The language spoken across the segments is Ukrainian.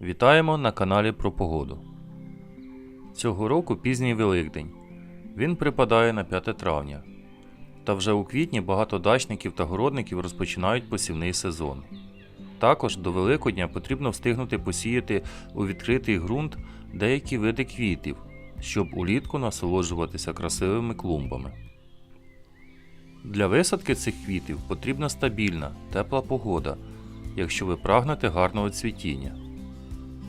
Вітаємо на каналі про погоду. Цього року пізній Великдень. Він припадає на 5 травня. Та вже у квітні багато дачників та городників розпочинають посівний сезон. Також до Великодня потрібно встигнути посіяти у відкритий ґрунт деякі види квітів, щоб улітку насолоджуватися красивими клумбами. Для висадки цих квітів потрібна стабільна, тепла погода, якщо ви прагнете гарного цвітіння.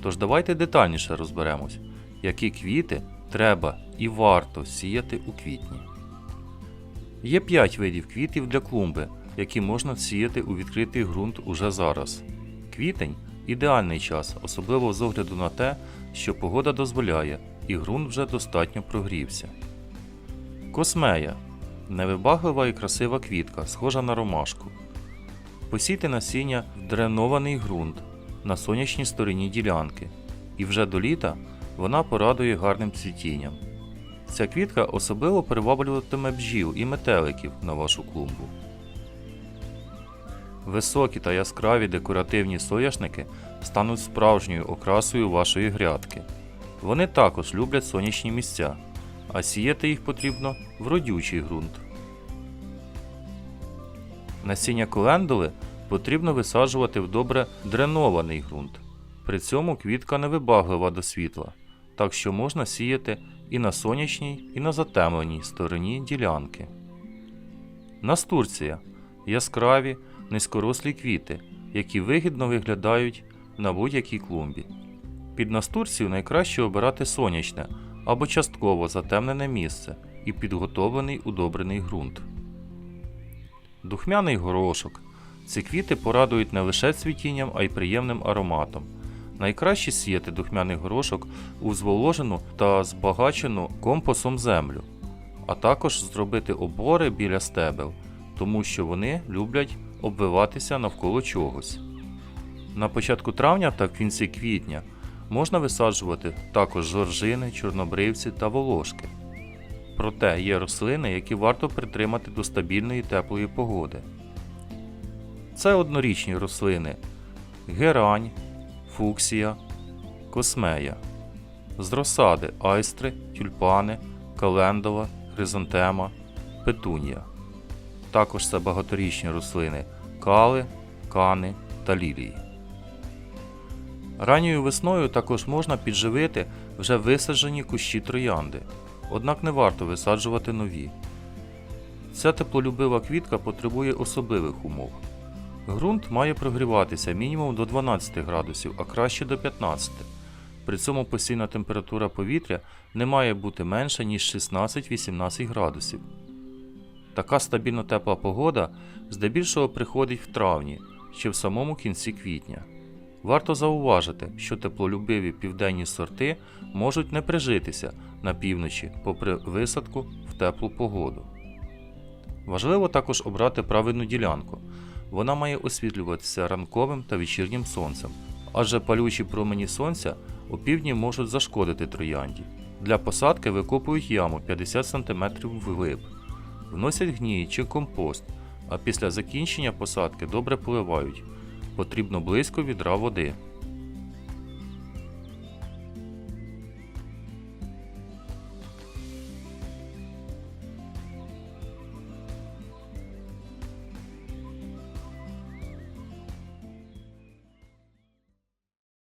Тож давайте детальніше розберемось, які квіти треба і варто сіяти у квітні. Є 5 видів квітів для клумби, які можна сіяти у відкритий ґрунт уже зараз. Квітень ідеальний час, особливо з огляду на те, що погода дозволяє і ґрунт вже достатньо прогрівся. Космея невибаглива і красива квітка, схожа на ромашку. Посійте насіння в дренований ґрунт на сонячній стороні ділянки, і вже до літа вона порадує гарним цвітінням. Ця квітка особливо приваблюватиме бджіл і метеликів на вашу клумбу. Високі та яскраві декоративні соняшники стануть справжньою окрасою вашої грядки. Вони також люблять сонячні місця, а сіяти їх потрібно в родючий ґрунт. Насіння колендули потрібно висаджувати в добре дренований ґрунт. При цьому квітка невибаглива до світла, так що можна сіяти і на сонячній, і на затемленій стороні ділянки. Настурція яскраві, низькорослі квіти, які вигідно виглядають на будь-якій клумбі. Під настурцію найкраще обирати сонячне або частково затемнене місце і підготовлений удобрений ґрунт. Духмяний горошок. Ці квіти порадують не лише цвітінням, а й приємним ароматом. Найкраще сіяти духмяний горошок у зволожену та збагачену компосом землю, а також зробити обори біля стебел, тому що вони люблять обвиватися навколо чогось. На початку травня та в кінці квітня можна висаджувати також жоржини, чорнобривці та волошки. Проте є рослини, які варто притримати до стабільної теплої погоди. Це однорічні рослини герань, фуксія, космея. З розсади айстри, тюльпани, календова, хризантема, петунія. Також це багаторічні рослини кали, кани та лілії. Ранньою весною також можна підживити вже висаджені кущі троянди, однак не варто висаджувати нові. Ця теплолюбива квітка потребує особливих умов. Ґрунт має прогріватися мінімум до 12 градусів, а краще до 15. При цьому постійна температура повітря не має бути менша, ніж 16-18 градусів. Така стабільно тепла погода здебільшого приходить в травні чи в самому кінці квітня. Варто зауважити, що теплолюбиві південні сорти можуть не прижитися на півночі попри висадку в теплу погоду. Важливо також обрати правильну ділянку. Вона має освітлюватися ранковим та вечірнім сонцем, адже палючі промені сонця у півдні можуть зашкодити троянді. Для посадки викопують яму 50 см вглиб, вносять гній чи компост, а після закінчення посадки добре поливають. Потрібно близько відра води.